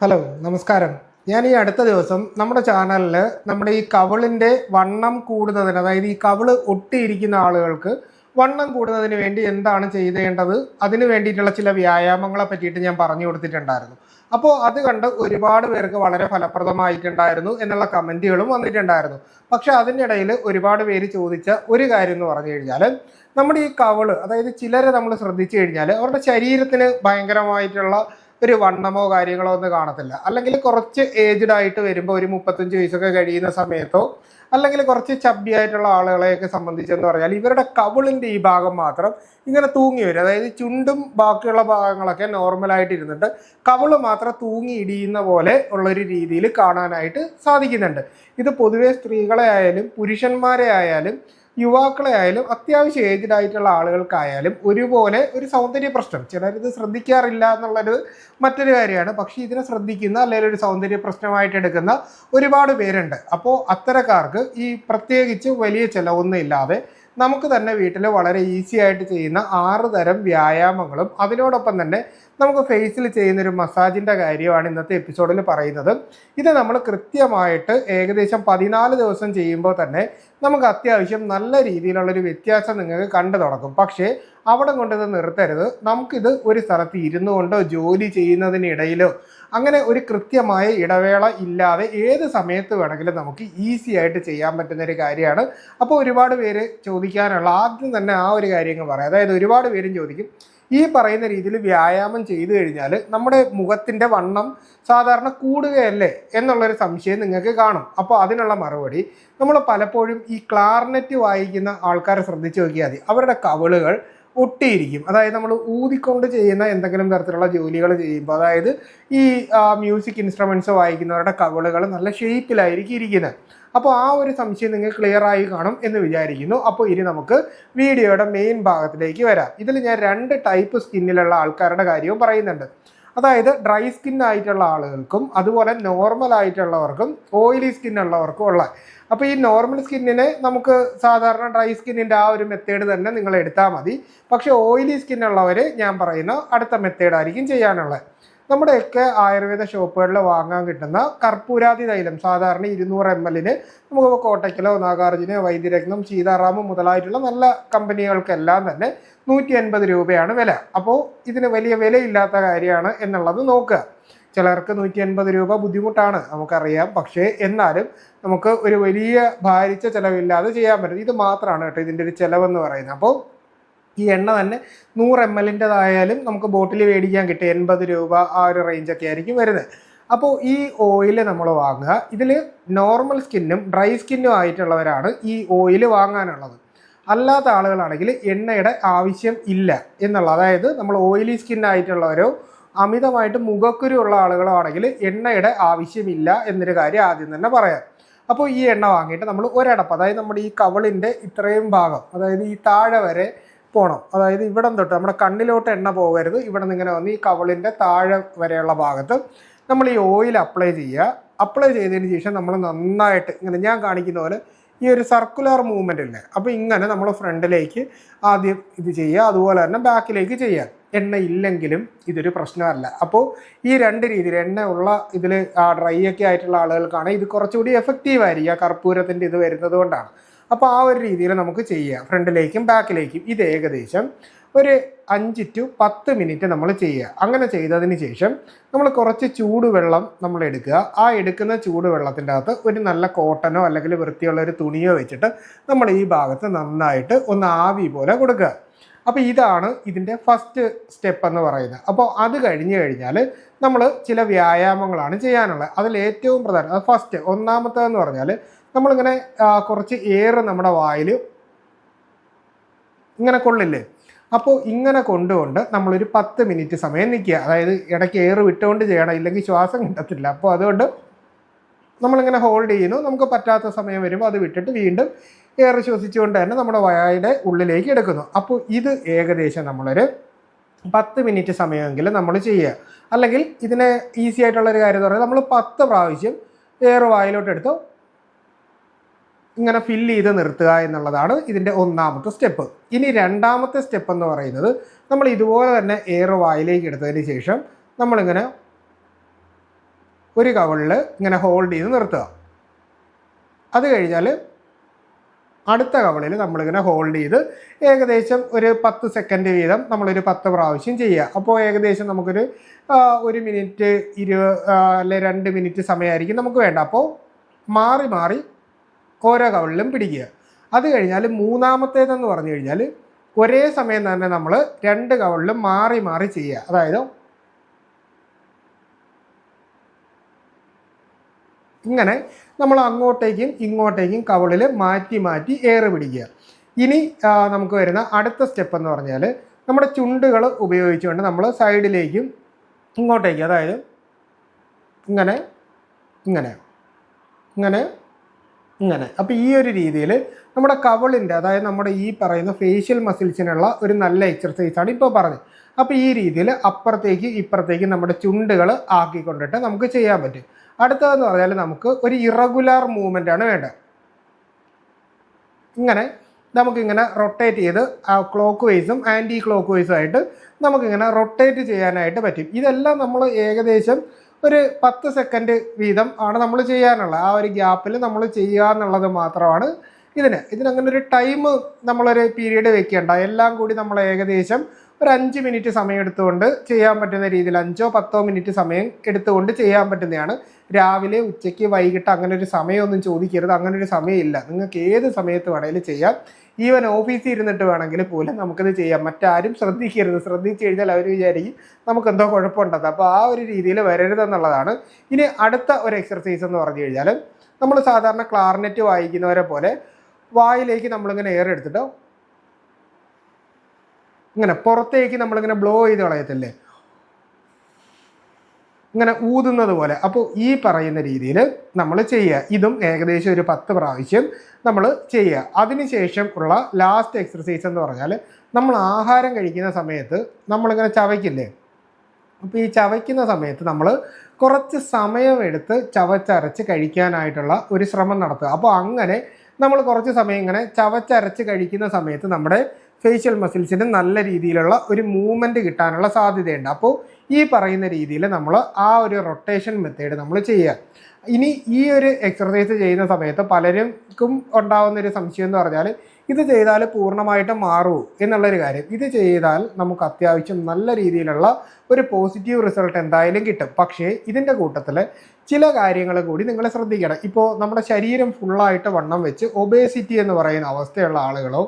Hello നമസ്കാരം. ഞാൻ ഈ അടുത്ത ദിവസം നമ്മുടെ ചാനലിൽ നമ്മുടെ ഈ കവിളിന്റെ വണ്ണം കൂടുന്നതിന് അതായത് ഈ കവിൾ ഒട്ടിയിരിക്കുന്ന ആളുകൾക്ക് വണ്ണം കൂടുന്നതിന് വേണ്ടി എന്താണ് ചെയ്തേണ്ടത്? അതിന് വേണ്ടിയിട്ടുള്ള ചില വ്യായാമങ്ങളെ പറ്റിയിട്ട് ഞാൻ പറഞ്ഞു കൊടുത്തിട്ടുണ്ടായിരുന്നു. അപ്പോൾ അത് കണ്ട് ഒരുപാട് പേർക്ക് വളരെ ഫലപ്രദമായിട്ടുണ്ടായിരുന്നു എന്നുള്ള കമന്റുകളും വന്നിട്ടുണ്ടായിരുന്നു. പക്ഷെ അതിന്റെ ഇടയിൽ ഒരുപാട് പേര് ചോദിച്ച ഒരു കാര്യം എന്ന് പറഞ്ഞു കഴിഞ്ഞാൽ നമ്മുടെ ഈ കവൾ അതായത് ചിലരെ നമ്മൾ ശ്രദ്ധിച്ചു കഴിഞ്ഞാൽ അവരുടെ ശരീരത്തിന് ഭയങ്കരമായിട്ടുള്ള ഒരു വണ്ണമോ കാര്യങ്ങളോ ഒന്നും കാണത്തില്ല. അല്ലെങ്കിൽ കുറച്ച് ഏജ്ഡ് ആയിട്ട് വരുമ്പോൾ ഒരു മുപ്പത്തഞ്ച് വയസ്സൊക്കെ കഴിയുന്ന സമയത്തോ അല്ലെങ്കിൽ കുറച്ച് ചബ്ബി ആയിട്ടുള്ള ആളുകളെയൊക്കെ സംബന്ധിച്ചെന്ന് പറഞ്ഞാൽ ഇവരുടെ കവിളിന്റെ ഈ ഭാഗം മാത്രം ഇങ്ങനെ തൂങ്ങി വരും. അതായത് ചുണ്ടും ബാക്കിയുള്ള ഭാഗങ്ങളൊക്കെ നോർമലായിട്ട് ഇരുന്നിട്ട് കവിൾ മാത്രം തൂങ്ങി ഇടിയുന്ന പോലെ ഉള്ളൊരു രീതിയിൽ കാണാനായിട്ട് സാധിക്കുന്നുണ്ട്. ഇത് പൊതുവേ സ്ത്രീകളെ ആയാലും പുരുഷന്മാരെ ആയാലും യുവാക്കളെ ആയാലും അത്യാവശ്യം ഏജ്ഡ് ആയിട്ടുള്ള ആളുകൾക്കായാലും ഒരുപോലെ ഒരു സൗന്ദര്യ പ്രശ്നം. ചിലരിത് ശ്രദ്ധിക്കാറില്ല എന്നുള്ളൊരു മറ്റൊരു കാര്യമാണ്. പക്ഷേ ഇതിനെ ശ്രദ്ധിക്കുന്ന അല്ലെങ്കിൽ ഒരു സൗന്ദര്യ പ്രശ്നമായിട്ട് എടുക്കുന്ന ഒരുപാട് പേരുണ്ട്. അപ്പോൾ അത്തരക്കാർക്ക് ഈ പ്രത്യേകിച്ച് വലിയ ചിലവൊന്നും ഇല്ലാതെ നമുക്ക് തന്നെ വീട്ടിൽ വളരെ ഈസി ആയിട്ട് ചെയ്യുന്ന ആറ് തരം വ്യായാമങ്ങളും അതിനോടൊപ്പം തന്നെ നമുക്ക് ഫേസിൽ ചെയ്യുന്നൊരു മസാജിന്റെ കാര്യമാണ് ഇന്നത്തെ എപ്പിസോഡിൽ പറയുന്നത്. ഇത് നമ്മൾ കൃത്യമായിട്ട് ഏകദേശം പതിനാല് ദിവസം ചെയ്യുമ്പോൾ തന്നെ നമുക്ക് അത്യാവശ്യം നല്ല രീതിയിലുള്ളൊരു വ്യത്യാസം നിങ്ങൾക്ക് കണ്ടു തുടങ്ങും. പക്ഷേ അവിടെ കൊണ്ടിത് നിർത്തരുത്. നമുക്കിത് ഒരു സ്ഥലത്ത് ഇരുന്നു കൊണ്ടോ ജോലി ചെയ്യുന്നതിനിടയിലോ അങ്ങനെ ഒരു കൃത്യമായ ഇടവേള ഇല്ലാതെ ഏത് സമയത്ത് വേണമെങ്കിലും നമുക്ക് ഈസി ആയിട്ട് ചെയ്യാൻ പറ്റുന്ന ഒരു കാര്യമാണ്. അപ്പോൾ ഒരുപാട് പേര് ചോദിക്കാനുള്ള ആദ്യം തന്നെ ആ ഒരു കാര്യങ്ങൾ പറയാം. അതായത് ഒരുപാട് പേരും ചോദിക്കും ഈ പറയുന്ന രീതിയിൽ വ്യായാമം ചെയ്തു കഴിഞ്ഞാൽ നമ്മുടെ മുഖത്തിന്റെ വണ്ണം സാധാരണ കൂടുകയല്ലേ എന്നുള്ളൊരു സംശയം നിങ്ങൾക്ക് കാണും. അപ്പോൾ അതിനുള്ള മറുപടി നമ്മൾ പലപ്പോഴും ഈ ക്ലാർനെറ്റ് വായിക്കുന്ന ആൾക്കാരെ ശ്രദ്ധിച്ചു നോക്കിയാൽ മതി. അവരുടെ കവിളുകൾ ഒട്ടിയിരിക്കും അതായത് നമ്മൾ ഊതിക്കൊണ്ട് ചെയ്യുന്ന എന്തെങ്കിലും തരത്തിലുള്ള ജോലികൾ ചെയ്യുമ്പോൾ അതായത് ഈ മ്യൂസിക് ഇൻസ്ട്രുമെന്റ്സ് വായിക്കുന്നവരുടെ കവിളുകൾ നല്ല ഷേപ്പിലായിരിക്കും ഇരിക്കുന്നത്. അപ്പോൾ ആ ഒരു സംശയം നിങ്ങൾ ക്ലിയർ ആയി കാണും എന്ന് വിചാരിക്കുന്നു. അപ്പോൾ ഇനി നമുക്ക് വീഡിയോയുടെ മെയിൻ ഭാഗത്തിലേക്ക് വരാം. ഇതിൽ ഞാൻ രണ്ട് ടൈപ്പ് സ്കിന്നിലുള്ള ആൾക്കാരുടെ കാര്യവും പറയുന്നുണ്ട്. അതായത് ഡ്രൈ സ്കിൻ ആയിട്ടുള്ള ആളുകൾക്കും അതുപോലെ നോർമൽ ആയിട്ടുള്ളവർക്കും ഓയിലി സ്കിൻ ഉള്ളവർക്കും ഉള്ള. അപ്പോൾ ഈ നോർമൽ സ്കിന്നിനെ നമുക്ക് സാധാരണ ഡ്രൈ സ്കിന്നിന്റെ ആ ഒരു മെത്തേഡ് തന്നെ നിങ്ങൾ എടുത്താൽ മതി. പക്ഷെ ഓയിലി സ്കിൻ ഉള്ളവർ ഞാൻ പറയുന്ന അടുത്ത മെത്തേഡായിരിക്കും ചെയ്യാനുള്ളത്. നമ്മുടെയൊക്കെ ആയുർവേദ ഷോപ്പുകളിൽ വാങ്ങാൻ കിട്ടുന്ന കർപ്പൂരാതി തൈലം സാധാരണ ഇരുന്നൂറ് എം എല്ലിന് നമുക്ക് കോട്ടയ്ക്കലോ നാഗാർജുനോ വൈദ്യരത്നം സീതാറാമം മുതലായിട്ടുള്ള നല്ല കമ്പനികൾക്കെല്ലാം തന്നെ നൂറ്റി അൻപത് രൂപയാണ് വില. അപ്പോൾ ഇതിന് വലിയ വിലയില്ലാത്ത കാര്യമാണ് എന്നുള്ളത് നോക്കുക. ചിലർക്ക് നൂറ്റി അൻപത് രൂപ ബുദ്ധിമുട്ടാണ് നമുക്കറിയാം. പക്ഷേ എന്നാലും നമുക്ക് ഒരു വലിയ ഭാരിച്ച ചിലവില്ലാതെ ചെയ്യാൻ പറ്റും. ഇത് മാത്രമാണ് കേട്ടോ ഇതിന്റെ ഒരു ചിലവെന്ന് പറയുന്നത്. അപ്പോൾ ഈ എണ്ണ തന്നെ നൂറ് എം എല്ലിന്റെതായാലും നമുക്ക് ബോട്ടിൽ മേടിക്കാൻ കിട്ടും എൺപത് രൂപ ആ ഒരു റേഞ്ചൊക്കെ ആയിരിക്കും വരുന്നത്. അപ്പോൾ ഈ ഓയിൽ നമ്മൾ വാങ്ങുക. ഇതിൽ നോർമൽ സ്കിന്നും ഡ്രൈ സ്കിന്നും ആയിട്ടുള്ളവരാണ് ഈ ഓയിൽ വാങ്ങാനുള്ളത്. അല്ലാത്ത ആളുകളാണെങ്കിൽ എണ്ണയുടെ ആവശ്യം ഇല്ല എന്നുള്ള അതായത് നമ്മൾ ഓയിലി സ്കിന്നായിട്ടുള്ളവരോ അമിതമായിട്ട് മുഖക്കുരു ഉള്ള ആളുകളോ ആണെങ്കിൽ എണ്ണയുടെ ആവശ്യമില്ല എന്നൊരു കാര്യം ആദ്യം തന്നെ പറയാം. അപ്പോൾ ഈ എണ്ണ വാങ്ങിയിട്ട് നമ്മൾ ഒരടപ്പ് അതായത് നമ്മുടെ ഈ കവളിന്റെ ഇത്രയും ഭാഗം അതായത് ഈ താഴെ വരെ പോകണം അതായത് ഇവിടം തൊട്ട് നമ്മുടെ കണ്ണിലോട്ട് എണ്ണ പോകരുത്. ഇവിടെ നിന്ന് ഇങ്ങനെ വന്ന് ഈ കവളിന്റെ താഴെ വരെയുള്ള ഭാഗത്ത് നമ്മൾ ഈ ഓയിൽ അപ്ലൈ ചെയ്യുക. അപ്ലൈ ചെയ്തതിന് ശേഷം നമ്മൾ നന്നായിട്ട് ഇങ്ങനെ ഞാൻ കാണിക്കുന്ന പോലെ ഈ ഒരു സർക്കുലർ മൂവ്മെന്റ് ഇല്ലേ? അപ്പോൾ ഇങ്ങനെ നമ്മൾ ഫ്രണ്ടിലേക്ക് ആദ്യം ഇത് ചെയ്യുക. അതുപോലെ തന്നെ ബാക്കിലേക്ക് ചെയ്യുക. എണ്ണ ഇല്ലെങ്കിലും ഇതൊരു പ്രശ്നമല്ല. അപ്പോൾ ഈ രണ്ട് രീതിയിൽ എണ്ണ ഉള്ള ഇതിൽ ഡ്രൈ ഒക്കെ ആയിട്ടുള്ള ആളുകൾക്കാണ് ഇത് കുറച്ചുകൂടി എഫക്റ്റീവ് ആ കർപ്പൂരത്തിന്റെ ഇത് വരുന്നത് കൊണ്ടാണ്. അപ്പോൾ ആ ഒരു രീതിയിൽ നമുക്ക് ചെയ്യാം. ഫ്രണ്ടിലേക്കും ബാക്കിലേക്കും ഇത് ഏകദേശം ഒരു അഞ്ച് ടു പത്ത് മിനിറ്റ് നമ്മൾ ചെയ്യുക. അങ്ങനെ ചെയ്തതിന് ശേഷം നമ്മൾ കുറച്ച് ചൂടുവെള്ളം നമ്മൾ എടുക്കുക. ആ എടുക്കുന്ന ചൂടുവെള്ളത്തിന്റെ അകത്ത് ഒരു നല്ല കോട്ടനോ അല്ലെങ്കിൽ വൃത്തിയുള്ള ഒരു തുണിയോ വെച്ചിട്ട് നമ്മൾ ഈ ഭാഗത്ത് നന്നായിട്ട് ഒന്ന് ആവി പോലെ കൊടുക്കുക. അപ്പോൾ ഇതാണ് ഇതിന്റെ ഫസ്റ്റ് സ്റ്റെപ്പ് എന്ന് പറയുന്നത്. അപ്പോൾ അത് കഴിഞ്ഞ് കഴിഞ്ഞാൽ നമ്മൾ ചില വ്യായാമങ്ങളാണ് ചെയ്യാനുള്ളത്. അതിൽ ഏറ്റവും പ്രധാനം ഫസ്റ്റ് ഒന്നാമത്തേതെന്ന് പറഞ്ഞാൽ നമ്മളിങ്ങനെ കുറച്ച് എയർ നമ്മുടെ വായിൽ ഇങ്ങനെ കൊള്ളില്ലേ? അപ്പോൾ ഇങ്ങനെ കൊണ്ടുകൊണ്ട് നമ്മളൊരു പത്ത് മിനിറ്റ് സമയം നിൽക്കുക അതായത് ഇടയ്ക്ക് എയർ വിട്ടുകൊണ്ട് ചെയ്യണം ഇല്ലെങ്കിൽ ശ്വാസം കിട്ടത്തില്ല. അപ്പോൾ അതുകൊണ്ട് നമ്മളിങ്ങനെ ഹോൾഡ് ചെയ്യുന്നു. നമുക്ക് പറ്റാത്ത സമയം വരുമ്പോൾ അത് വിട്ടിട്ട് വീണ്ടും എയർ ശ്വസിച്ചുകൊണ്ട് തന്നെ നമ്മുടെ വായുടെ ഉള്ളിലേക്ക് എടുക്കുന്നു. അപ്പോൾ ഇത് ഏകദേശം നമ്മളൊരു പത്ത് മിനിറ്റ് സമയമെങ്കിലും നമ്മൾ ചെയ്യുക. അല്ലെങ്കിൽ ഇതിനെ ഈസി ആയിട്ടുള്ളൊരു കാര്യം എന്ന് പറയുന്നത് നമ്മൾ പത്ത് പ്രാവശ്യം എയർ വായിലോട്ട് എടുത്ത് ഇങ്ങനെ ഫില്ല് ചെയ്ത് നിർത്തുക എന്നുള്ളതാണ് ഇതിന്റെ ഒന്നാമത്തെ സ്റ്റെപ്പ്. ഇനി രണ്ടാമത്തെ സ്റ്റെപ്പ് എന്ന് പറയുന്നത് നമ്മൾ ഇതുപോലെ തന്നെ എയർ വായിലേക്ക് എടുത്തതിന് ശേഷം നമ്മളിങ്ങനെ ഒരു കവളിൽ ഇങ്ങനെ ഹോൾഡ് ചെയ്ത് നിർത്തുക. അത് കഴിഞ്ഞാൽ അടുത്ത കവളിൽ നമ്മളിങ്ങനെ ഹോൾഡ് ചെയ്ത് ഏകദേശം ഒരു പത്ത് സെക്കൻഡ് വീതം നമ്മളൊരു പത്ത് പ്രാവശ്യം ചെയ്യുക. അപ്പോൾ ഏകദേശം നമുക്കൊരു ഒരു മിനിറ്റ് ഇരുപത് അല്ലെ രണ്ട് മിനിറ്റ് സമയമായിരിക്കും നമുക്ക് വേണ്ട. അപ്പോൾ മാറി മാറി ഓരോ കവളിലും പിടിക്കുക. അത് കഴിഞ്ഞാൽ മൂന്നാമത്തേതെന്ന് പറഞ്ഞു കഴിഞ്ഞാൽ ഒരേ സമയം തന്നെ നമ്മൾ രണ്ട് കവളിലും മാറി മാറി ചെയ്യുക. അതായത് ഇങ്ങനെ നമ്മൾ അങ്ങോട്ടേക്കും ഇങ്ങോട്ടേക്കും കവളിൽ മാറ്റി മാറ്റി ഏറ് പിടിക്കുക. ഇനി നമുക്ക് വരുന്ന അടുത്ത സ്റ്റെപ്പ് എന്ന് പറഞ്ഞാൽ നമ്മുടെ ചുണ്ടുകൾ ഉപയോഗിച്ചുകൊണ്ട് നമ്മൾ സൈഡിലേക്കും ഇങ്ങോട്ടേക്കും അതായത് ഇങ്ങനെ ഇങ്ങനെ ഇങ്ങനെ ഇങ്ങനെ. അപ്പോൾ ഈ ഒരു രീതിയിൽ നമ്മുടെ കവളിന്റെ അതായത് നമ്മുടെ ഈ പറയുന്ന ഫേഷ്യൽ മസിൽസിനുള്ള ഒരു നല്ല എക്സർസൈസാണ് ഇപ്പോൾ പറഞ്ഞത്. അപ്പോൾ ഈ രീതിയിൽ അപ്പുറത്തേക്ക് ഇപ്പുറത്തേക്ക് നമ്മുടെ ചുണ്ടുകൾ ആക്കിക്കൊണ്ടിട്ട് നമുക്ക് ചെയ്യാൻ പറ്റും. അടുത്തതെന്ന് പറഞ്ഞാൽ നമുക്ക് ഒരു ഇറഗുലാർ മൂവ്മെന്റ് ആണ് വേണ്ടത്. ഇങ്ങനെ നമുക്കിങ്ങനെ റൊട്ടേറ്റ് ചെയ്ത് ക്ലോക്ക് വൈസും ആന്റി ക്ലോക്ക് വൈസും ആയിട്ട് നമുക്കിങ്ങനെ റൊട്ടേറ്റ് ചെയ്യാനായിട്ട് പറ്റും. ഇതെല്ലാം നമ്മൾ ഏകദേശം ഒരു പത്ത് സെക്കൻഡ് വീതം ആണ് നമ്മൾ ചെയ്യാനുള്ളത്. ആ ഒരു ഗ്യാപ്പിൽ നമ്മൾ ചെയ്യുക എന്നുള്ളത് മാത്രമാണ് ഇതിന്. ഇതിനങ്ങനെ ഒരു ടൈം നമ്മളൊരു പീരീഡ് വെക്കേണ്ട. എല്ലാം കൂടി നമ്മൾ ഏകദേശം ഒരു അഞ്ച് മിനിറ്റ് സമയം എടുത്തുകൊണ്ട് ചെയ്യാൻ പറ്റുന്ന രീതിയിൽ അഞ്ചോ പത്തോ മിനിറ്റ് സമയം എടുത്തുകൊണ്ട് ചെയ്യാൻ പറ്റുന്നതാണ്. രാവിലെ ഉച്ചയ്ക്ക് വൈകിട്ട് അങ്ങനെ ഒരു സമയമൊന്നും ചോദിക്കരുത്. അങ്ങനെ ഒരു സമയമില്ല. നിങ്ങൾക്ക് ഏത് സമയത്ത് വേണമെങ്കിലും ചെയ്യാം. ഈവൻ ഓഫീസിൽ ഇരുന്നിട്ട് വേണമെങ്കിൽ പോലും നമുക്കിത് ചെയ്യാം. മറ്റാരും ശ്രദ്ധിക്കരുത്. ശ്രദ്ധിച്ചു കഴിഞ്ഞാൽ അവർ വിചാരിക്കും നമുക്ക് എന്തോ കുഴപ്പമുണ്ടെന്ന്. അപ്പോൾ ആ ഒരു രീതിയിൽ വരരുതെന്നുള്ളതാണ് ഇനി അടുത്ത ഒരു എക്സർസൈസ് എന്ന് പറഞ്ഞു കഴിഞ്ഞാൽ നമ്മൾ സാധാരണ ക്ലാർനെറ്റ് വായിക്കുന്നവരെ പോലെ വായിലേക്ക് നമ്മളിങ്ങനെ എയർ ഇങ്ങനെ പുറത്തേക്ക് നമ്മളിങ്ങനെ ബ്ലോ ചെയ്ത് കളയത്തില്ലേ? ഇങ്ങനെ ഊതുന്നത് പോലെ. അപ്പോൾ ഈ പറയുന്ന രീതിയിൽ നമ്മൾ ചെയ്യുക. ഇതും ഏകദേശം ഒരു പത്ത് പ്രാവശ്യം നമ്മൾ ചെയ്യുക. അതിനുശേഷം ഉള്ള ലാസ്റ്റ് എക്സർസൈസ് എന്ന് പറഞ്ഞാൽ നമ്മൾ ആഹാരം കഴിക്കുന്ന സമയത്ത് നമ്മളിങ്ങനെ ചവയ്ക്കില്ലേ? അപ്പോൾ ഈ ചവയ്ക്കുന്ന സമയത്ത് നമ്മൾ കുറച്ച് സമയമെടുത്ത് ചവച്ചരച്ച് കഴിക്കാനായിട്ടുള്ള ഒരു ശ്രമം നടത്തുക. അപ്പോൾ അങ്ങനെ നമ്മൾ കുറച്ച് സമയം ഇങ്ങനെ ചവച്ചരച്ച് കഴിക്കുന്ന സമയത്ത് നമ്മുടെ ഫേഷ്യൽ മസിൽസിന് നല്ല രീതിയിലുള്ള ഒരു മൂവ്മെന്റ് കിട്ടാനുള്ള സാധ്യതയുണ്ട്. അപ്പോൾ ഈ പറയുന്ന രീതിയിൽ നമ്മൾ ആ ഒരു റൊട്ടേഷൻ മെത്തേഡ് നമ്മൾ ചെയ്യുക. ഇനി ഈ ഒരു എക്സർസൈസ് ചെയ്യുന്ന സമയത്ത് പലർക്കും ഉണ്ടാവുന്ന ഒരു സംശയം എന്ന് പറഞ്ഞാൽ ഇത് ചെയ്താൽ പൂർണമായിട്ടും മാറൂ എന്നുള്ളൊരു കാര്യം. ഇത് ചെയ്താൽ നമുക്ക് അത്യാവശ്യം നല്ല രീതിയിലുള്ള ഒരു പോസിറ്റീവ് റിസൾട്ട് എന്തായാലും കിട്ടും. പക്ഷേ ഇതിന്റെ കൂട്ടത്തിൽ ചില കാര്യങ്ങൾ കൂടി നിങ്ങൾ ശ്രദ്ധിക്കണം. ഇപ്പോൾ നമ്മുടെ ശരീരം ഫുള്ളായിട്ട് വണ്ണം വെച്ച് ഒബേസിറ്റി എന്ന് പറയുന്ന അവസ്ഥയുള്ള ആളുകളോ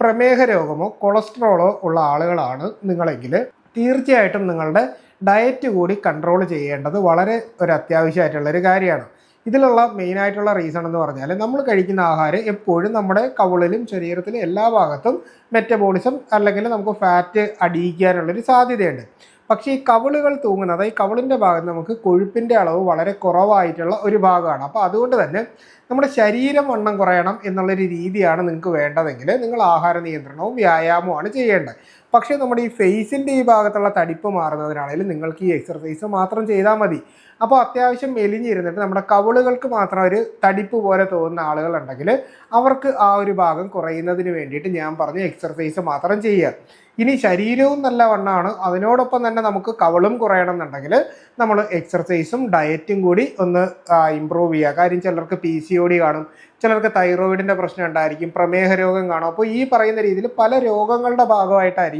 പ്രമേഹ രോഗമോ കൊളസ്ട്രോളോ ഉള്ള ആളുകളാണ് നിങ്ങളെങ്കിൽ തീർച്ചയായിട്ടും നിങ്ങളുടെ ഡയറ്റ് കൂടി കൺട്രോൾ ചെയ്യേണ്ടത് വളരെ ഒരു അത്യാവശ്യമായിട്ടുള്ള ഒരു കാര്യമാണ്. ഇതിലുള്ള മെയിനായിട്ടുള്ള റീസൺ എന്ന് പറഞ്ഞാൽ നമ്മൾ കഴിക്കുന്ന ആഹാരം എപ്പോഴും നമ്മുടെ കവിളിലും ശരീരത്തിലും എല്ലാ ഭാഗത്തും മെറ്റബോളിസം അല്ലെങ്കിൽ നമുക്ക് ഫാറ്റ് അടിയിക്കാനുള്ളൊരു സാധ്യതയുണ്ട്. പക്ഷേ ഈ കവിളുകൾ തൂങ്ങുന്നത് ഈ കവിളിന്റെ ഭാഗത്ത് നമുക്ക് കൊഴുപ്പിന്റെ അളവ് വളരെ കുറവായിട്ടുള്ള ഒരു ഭാഗമാണ്. അപ്പോൾ അതുകൊണ്ട് തന്നെ നമ്മുടെ ശരീരം വണ്ണം കുറയണം എന്നുള്ളൊരു രീതിയാണ് നിങ്ങൾക്ക് വേണ്ടതെങ്കിൽ നിങ്ങൾ ആഹാര നിയന്ത്രണവും വ്യായാമവുമാണ് ചെയ്യേണ്ടത്. പക്ഷേ നമ്മുടെ ഈ ഫേസിന്റെ ഈ ഭാഗത്തുള്ള തടിപ്പ് മാറുന്നതിനാണെങ്കിലും നിങ്ങൾക്ക് ഈ എക്സർസൈസ് മാത്രം ചെയ്താൽ മതി. അപ്പോൾ അത്യാവശ്യം മെലിഞ്ഞിരുന്നിട്ട് നമ്മുടെ കവിളുകൾക്ക് മാത്രം ഒരു തടിപ്പ് പോലെ തോന്നുന്ന ആളുകളുണ്ടെങ്കിൽ അവർക്ക് ആ ഒരു ഭാഗം കുറയുന്നതിന് വേണ്ടിയിട്ട് ഞാൻ പറഞ്ഞ എക്സർസൈസ് മാത്രം ചെയ്യുക. ഇനി ശരീരവും നല്ല വണ്ണമാണ്. അതിനോടൊപ്പം തന്നെ നമുക്ക് കവളും കുറയണം എന്നുണ്ടെങ്കിൽ നമ്മൾ എക്സർസൈസും ഡയറ്റും കൂടി ഒന്ന് ഇമ്പ്രൂവ് ചെയ്യുക. കാര്യം ചിലർക്ക് പി സി ഒ ഡി കാണും. ചിലർക്ക് തൈറോയിഡിന്റെ പ്രശ്നം ഉണ്ടായിരിക്കും. പ്രമേഹ രോഗം കാണും. അപ്പോൾ ഈ പറയുന്ന രീതിയിൽ പല രോഗങ്ങളുടെ ഭാഗമായിട്ടായിരിക്കും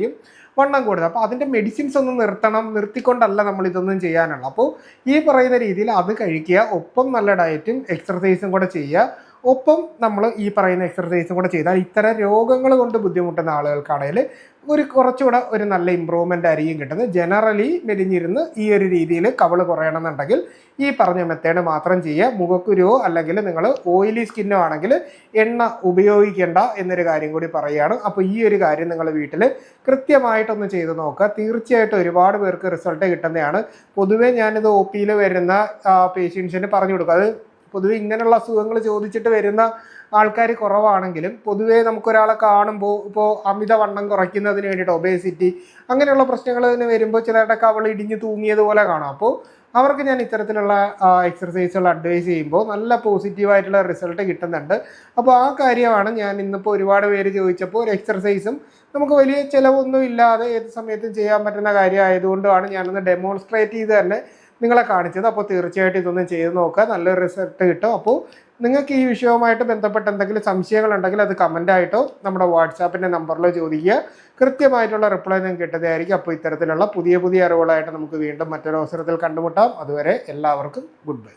വണ്ണം കൂടുതൽ അപ്പോൾ അതിന്റെ മെഡിസിൻസ് ഒന്ന് നിർത്തണം നിർത്തിക്കൊണ്ടല്ല നമ്മൾ ഇതൊന്നും ചെയ്യാനുള്ളത്. അപ്പോൾ ഈ പറയുന്ന രീതിയിൽ അത് കഴിക്കുക ഒപ്പം നല്ല ഡയറ്റും എക്സർസൈസും കൂടെ ചെയ്യുക ഒപ്പം നമ്മൾ ഈ പറയുന്ന എക്സർസൈസും കൂടെ ചെയ്താൽ ഇത്തരം രോഗങ്ങൾ കൊണ്ട് ബുദ്ധിമുട്ടുന്ന ആളുകൾക്കാണെങ്കിൽ ഒരു കുറച്ചുകൂടെ ഒരു നല്ല ഇമ്പ്രൂവ്മെന്റ് ആയിരിക്കും കിട്ടുന്നത്. ജനറലി മെലിഞ്ഞിരുന്ന് ഈ ഒരു രീതിയിൽ കവൾ കുറയണമെന്നുണ്ടെങ്കിൽ ഈ പറഞ്ഞ മെത്തേഡ് മാത്രം ചെയ്യുക. മുഖക്കുരുവോ അല്ലെങ്കിൽ നിങ്ങൾ ഓയിലി സ്കിന്നോ ആണെങ്കിൽ എണ്ണ ഉപയോഗിക്കേണ്ട എന്നൊരു കാര്യം കൂടി പറയുകയാണ്. അപ്പോൾ ഈ ഒരു കാര്യം നിങ്ങൾ വീട്ടിൽ കൃത്യമായിട്ടൊന്ന് ചെയ്ത് നോക്കുക. തീർച്ചയായിട്ടും ഒരുപാട് പേർക്ക് റിസൾട്ട് കിട്ടുന്നതാണ്. പൊതുവേ ഞാനിത് ഒ പിയിൽ വരുന്ന പേഷ്യൻസിന് പറഞ്ഞു കൊടുക്കുക അത് പൊതുവെ ഇങ്ങനെയുള്ള അസുഖങ്ങൾ ചോദിച്ചിട്ട് വരുന്ന ആൾക്കാർ കുറവാണെങ്കിലും പൊതുവേ നമുക്കൊരാളെ കാണുമ്പോൾ ഇപ്പോൾ അമിതവണ്ണം കുറയ്ക്കുന്നതിന് വേണ്ടിയിട്ട് ഒബേസിറ്റി അങ്ങനെയുള്ള പ്രശ്നങ്ങൾ തന്നെ വരുമ്പോൾ ചിലരുടെ കവൾ ഇടിഞ്ഞ് തൂങ്ങിയതുപോലെ കാണാം. അപ്പോൾ അവർക്ക് ഞാൻ ഇത്തരത്തിലുള്ള എക്സർസൈസുകൾ അഡ്വൈസ് ചെയ്യുമ്പോൾ നല്ല പോസിറ്റീവായിട്ടുള്ള റിസൾട്ട് കിട്ടുന്നുണ്ട്. അപ്പോൾ ആ കാര്യമാണ് ഞാൻ ഇന്നിപ്പോൾ ഒരുപാട് പേര് ചോദിച്ചപ്പോൾ ഒരു എക്സർസൈസും നമുക്ക് വലിയ ചിലവൊന്നും ഇല്ലാതെ ഏത് സമയത്തും ചെയ്യാൻ പറ്റുന്ന കാര്യമായതുകൊണ്ടാണ് ഞാനൊന്ന് ഡെമോൺസ്ട്രേറ്റ് ചെയ്ത് തന്നെ നിങ്ങളെ കാണിച്ചത്. അപ്പോൾ തീർച്ചയായിട്ടും ഇതൊന്നും ചെയ്ത് നോക്കുക. നല്ലൊരു റിസൾട്ട് കിട്ടും. അപ്പോൾ നിങ്ങൾക്ക് ഈ വിഷയവുമായിട്ട് ബന്ധപ്പെട്ട് എന്തെങ്കിലും സംശയങ്ങൾ ഉണ്ടെങ്കിൽ അത് കമന്റായിട്ടോ നമ്മുടെ വാട്സാപ്പിന്റെ നമ്പറിലോ ചോദിക്കുക. കൃത്യമായിട്ടുള്ള റിപ്ലൈ നിങ്ങൾക്ക് കിട്ടുന്നതായിരിക്കും. അപ്പോൾ ഇത്തരത്തിലുള്ള പുതിയ പുതിയ അറിവുകളായിട്ട് നമുക്ക് വീണ്ടും മറ്റൊരു അവസരത്തിൽ കണ്ടുമുട്ടാം. അതുവരെ എല്ലാവർക്കും ഗുഡ് ബൈ